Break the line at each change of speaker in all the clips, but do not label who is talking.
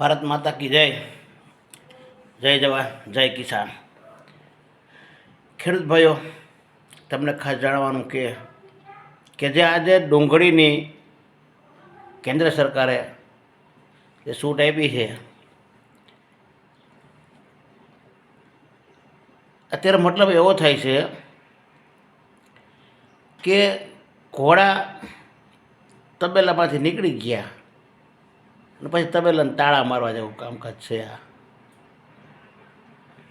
ભારત માતા કી જય. જય જવાન જય કિસાન. ખેડૂત ભાઈઓ, તમને ખાસ જાણવાનું કે કે જે આજે ડુંગળીની કેન્દ્ર સરકારે જે છૂટ આપી છે, અત્યારે મતલબ એવો થાય છે કે ઘોડા તબેલામાંથી નીકળી ગયા. અને પછી તબેલાને તાળા મારવા જેવું કામકાજ છે આ.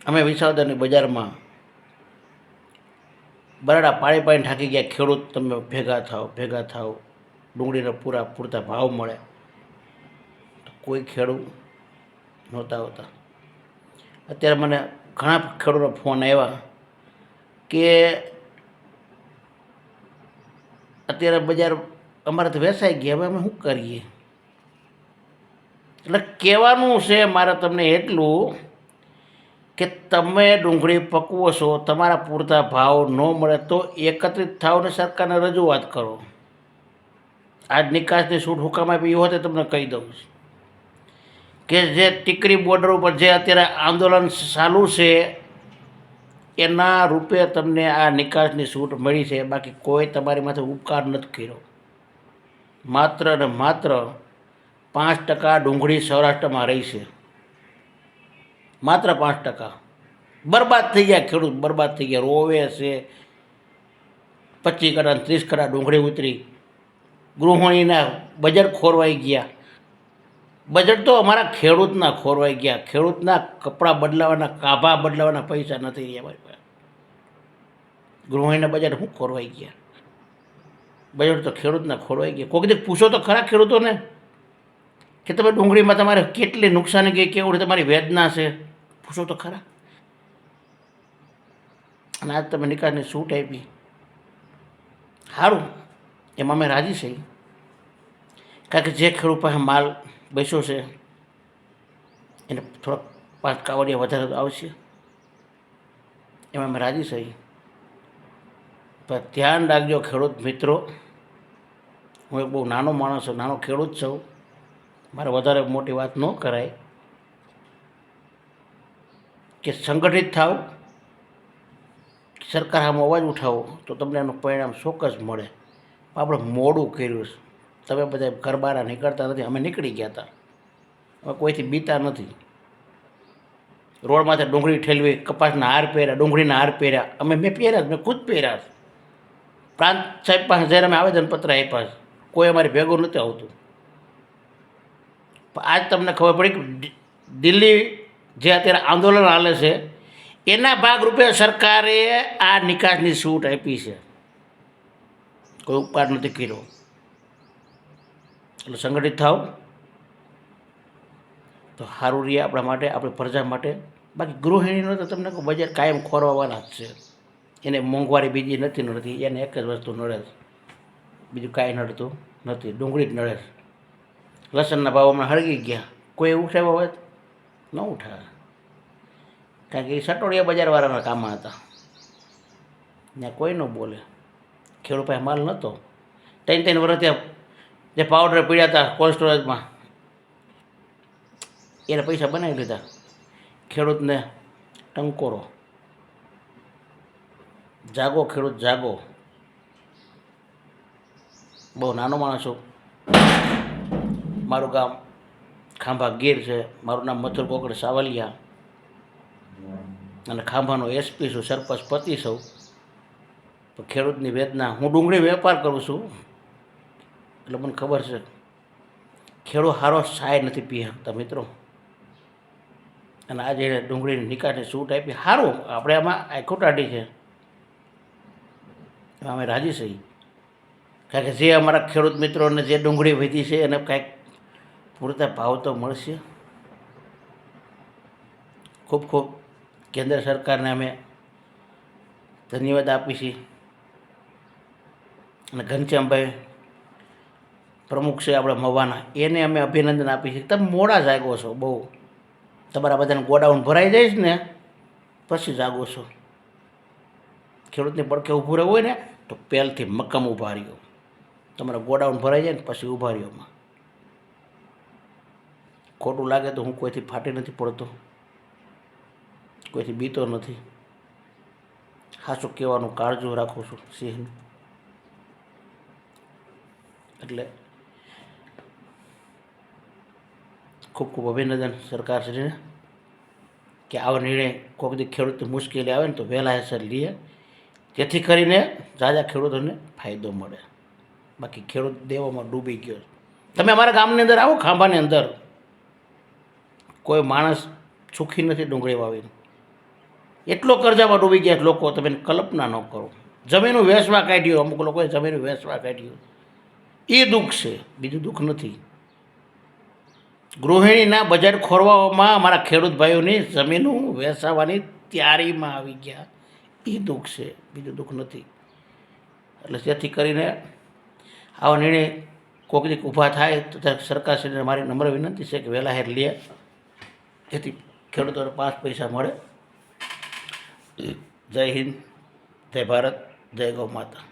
અમે વિસાવદરની બજારમાં બરાડા પાણી પાણી થાકી ગયા, ખેડૂત તમે ભેગા થાઓ ભેગા થાઓ, ડુંગળીના પૂરા પૂરતા ભાવ મળે. તો કોઈ ખેડૂત નહોતા હોતા અત્યારે મને ઘણા ખેડૂતો ફોન આવ્યા કે અત્યારે બજાર અમારે તો વેચાઈ ગયા, હવે અમે શું કરીએ? એટલે કહેવાનું છે મારે તમને એટલું કે તમે ડુંગળી પકવો છો, તમારા પૂરતા ભાવ ન મળે તો એકત્રિત થાવ ને સરકારને રજૂઆત કરો. આજ નિકાસની છૂટ હુકામ આપી હોતે તમને કહી દઉં છું. કે જે ટીકરી બોર્ડર ઉપર જે અત્યારે આંદોલન ચાલુ છે, એના રૂપે તમને આ નિકાસની છૂટ મળી છે. બાકી કોઈ તમારી માથે ઉપકાર નથી કર્યો. માત્ર ને માત્ર પાંચ ટકા ડુંગળી સૌરાષ્ટ્રમાં રહી છે. માત્ર પાંચ ટકા. બરબાદ થઈ ગયા ખેડૂત, બરબાદ થઈ ગયા. રોવે છે, પચીસ ને ત્રીસ કડા ડુંગળી ઉતરી. ગૃહિણીના બજેટ ખોરવાઈ ગયા. બજેટ તો અમારા ખેડૂતના ખોરવાઈ ગયા. ખેડૂતના કપડાં બદલાવાના, કાભા બદલાવાના પૈસા નથી રહ્યા ભાઈ ગૃહિણીના બજેટ શું ખોરવાઈ ગયા? બજેટ તો ખેડૂતના ખોરવાઈ ગયા. કોઈક પૂછો તો ખરા ખેડૂતોને. કે તમે ડુંગળીમાં તમારે કેટલી નુકસાની ગઈ કેવું તમારી વેદના છે? પૂછો તો ખરા. અને આજ તમે નિકાલની છૂટ આપી. સારું એમાં અમે રાજી છીએ કારણ કે જે ખેડૂત પાસે માલ બેસ્યો છે, એને થોડાક પાંચ કાવડિયા વધારે આવશે. એમાં અમે રાજી છીએ પણ ધ્યાન રાખજો ખેડૂત મિત્રો, હું એક બહુ નાનો માણસ છું, નાનો ખેડૂત છું. મારે વધારે મોટી વાત ન કરાય કે સંગઠિત થાવ, સરકાર આમ અવાજ ઉઠાવો, તો તમને એનું પરિણામ ચોક્કસ મળે. આપણે મોડું કર્યું છે. તમે બધા ગરબારા નીકળતા નથી, અમે નીકળી ગયા હતા અમે કોઈથી બીતા નથી. રોડ માથે ડુંગળી ઠેલવી, કપાસના હાર પહેર્યા, ડુંગળીના હાર પહેર્યા. અમે મેં પહેર્યા મેં ખુદ પહેર્યા. પ્રાંત સાહેબ પાસે જ્યારે અમે આવેદનપત્ર આપ્યા કોઈ અમારી ભેગું નથી આવતું. આજ તમને ખબર પડી કે દિલ્હી જે અત્યારે આંદોલન હાલે છે, એના ભાગરૂપે સરકારે આ નિકાસની છૂટ આપી છે. કોઈ ઉપકાર નથી કર્યો. એટલે સંગઠિત થાવ તો સારું રહે આપણા માટે, આપણી પ્રજા માટે. બાકી ગૃહિણીનો તો તમને બજાર કાયમ ખોરવાવાના જ છે. એને મોંઘવારી બીજી નથી નડતી, એને એક જ વસ્તુ નડે છે. બીજું કાંઈ નડતું નથી, ડુંગળી જ નડે છે. લસણના ભાવ હમણાં હળગી ગયા. કોઈ ઉઠાવ્યો હોય ન ઉઠાવે. કારણ કે એ સટોડિયા બજારવાળાના કામમાં હતા. ત્યાં કોઈ ન બોલે. ખેડૂત પાસે માલ નહોતો ત્રણ ત્રણ વર્ષ ત્યાં જે પાવડર પીડ્યા હતા કોલ્ડ સ્ટોરેજમાં એને પૈસા બનાવી લીધા. ખેડૂતને ટંકોરો. જાગો ખેડૂત, જાગો. બહુ નાનો માણસ છું. મારું ગામ ખાંભા ગીર છે. મારું નામ મથુર કોકડ સાવલિયા. અને ખાંભાનો એસપી છું, સરપંચ પતિ છું. ખેડૂતની વેદના, હું ડુંગળી વેપાર કરું છું. એટલે મને ખબર છે, ખેડૂત સારો સાય નથી પી શકતા મિત્રો. અને આજે ડુંગળીની નિકાસની છૂટ આપી. સારું આપણે આમાં આખોટાડી છે. અમે રાજી છીએ. કારણ કે જે અમારા ખેડૂત મિત્રોને જે ડુંગળી વધી છે એને કાંઈક પૂરતા ભાવ તો મળશે. ખૂબ ખૂબ કેન્દ્ર સરકારને અમે ધન્યવાદ આપીશી અને ઘનશ્યામભાઈ પ્રમુખ છે આપણા મવાના એને અમે અભિનંદન આપી છીએ તમે મોડા જાગો છો બહુ. તમારા બધાને ગોડાઉન ભરાઈ જાય ને, પછી જાગો છો. ખેડૂતની પડખે ઊભું રહેવું હોય ને, તો પહેલથી મક્કમ ઊભા રહ્યો. તમારા ગોડાઉન ભરાઈ જાય ને, પછી ઊભા રહ્યોમાં ખોટું લાગે તો હું કોઈથી ફાટી નથી પડતો, કોઈથી બીતો નથી. સાચું કહેવાનું કાળજું રાખું છું સિંહનું. એટલે ખૂબ ખૂબ અભિનંદન સરકારશ્રીને કે આવો નિર્ણય કોઈક દી ખેડૂતની મુશ્કેલી આવે ને તો વહેલા હેસર લઈએ જેથી કરીને જાજા ખેડૂતોને ફાયદો મળે. બાકી ખેડૂત દેવામાં ડૂબી ગયો તમે અમારા ગામની અંદર આવો, ખાંભાની અંદર. કોઈ માણસ સુખી નથી ડુંગળી વાવીને. એટલો કરજામાં ડૂબી ગયા લોકો, તમે કલ્પના ન કરો. જમીનું વેસવા કાઢ્યું, અમુક લોકોએ જમીનનું વેસવા કાઢ્યું. એ દુઃખ છે, બીજું દુઃખ નથી. ગૃહિણીના બજેટ ખોરવામાં અમારા ખેડૂત ભાઈઓની જમીનો વેસાવાની તૈયારીમાં આવી ગયા. એ દુઃખ છે, બીજું દુઃખ નથી. એટલે જેથી કરીને આવો નિર્ણય કોઈક ઊભા થાય તો સરકારશ્રીને મારી નમ્ર વિનંતી છે કે વહેલા હેર લે. જેથી ખેડૂતોને પાંચ પૈસા મળે. જય હિન્દ જય ભારત જય ગૌ માતા.